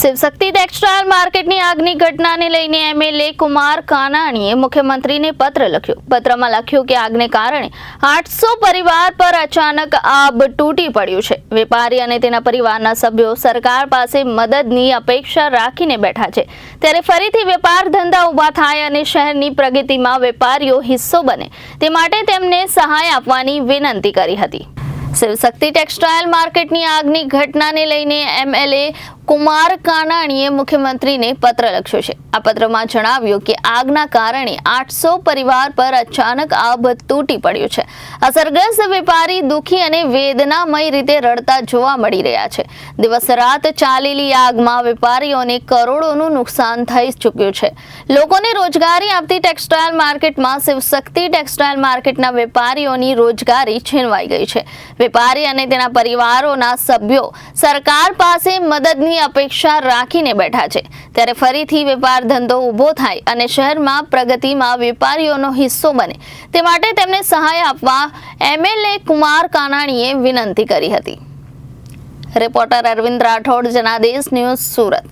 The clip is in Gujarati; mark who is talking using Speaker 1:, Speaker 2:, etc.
Speaker 1: શિવશક્તિ ટેક્સટાઇલ માર્કેટની આગની ઘટનાને લઈને એમએલએ કુમાર કાનાણીએ મુખ્યમંત્રીને પત્ર લખ્યો. પત્રમાં લખ્યું કે આગને કારણે આઠસો પરિવાર પર અચાનક આબ તૂટી પડ્યું છે. વેપારી અને તેના પરિવારના સભ્યો સરકાર પાસે મદદની અપેક્ષા રાખીને બેઠા છે. ત્યારે ફરીથી વેપાર ધંધા ઊભા થાય અને શહેરની પ્રગતિમાં વેપારીઓ હિસ્સો બને. તે માટે તેમને સહાય આપવાની વિનંતી કરી હતી. શિવશક્તિ ટેક્સટાઇલ માર્કેટની આગની ઘટનાને લઈને એમએલએ કુમાર કાનાણીએ મુખ્યમંત્રીને પત્ર લખ્યો છે. આ પત્રમાં જણાવ્યું કે આગના કારણે આઠસો પરિવાર પર અચાનક આભ તૂટી પડ્યું છે. અસરગ્રસ્ત વેપારી દુઃખી અને વેદનામય રીતે રડતા જોવા મળી રહ્યા છે. દિવસ રાત ચાલેલી આગમાં વેપારીઓને કરોડોનું નુકસાન થઈ ચૂક્યું છે. લોકોને રોજગારી આપતી ટેક્સટાઇલ માર્કેટમાં શિવશક્તિ ટેક્સટાઇલ માર્કેટના વેપારીઓની રોજગારી છીનવાઈ ગઈ છે. વેપારી અને તેના પરિવારોના સભ્યો સરકાર પાસે મદદની અપેક્ષા રાખીને બેઠા છે. ત્યારે ફરીથી વેપાર ધંધો ઊભો થાય અને શહેરમાં પ્રગતિમાં વેપારીઓનો હિસ્સો બને. તે માટે તેમને સહાય આપવા એમએલએ કુમાર કાનાણીએ વિનંતી કરી હતી. Reporter Arvind Rathod, Janadesh news Surat.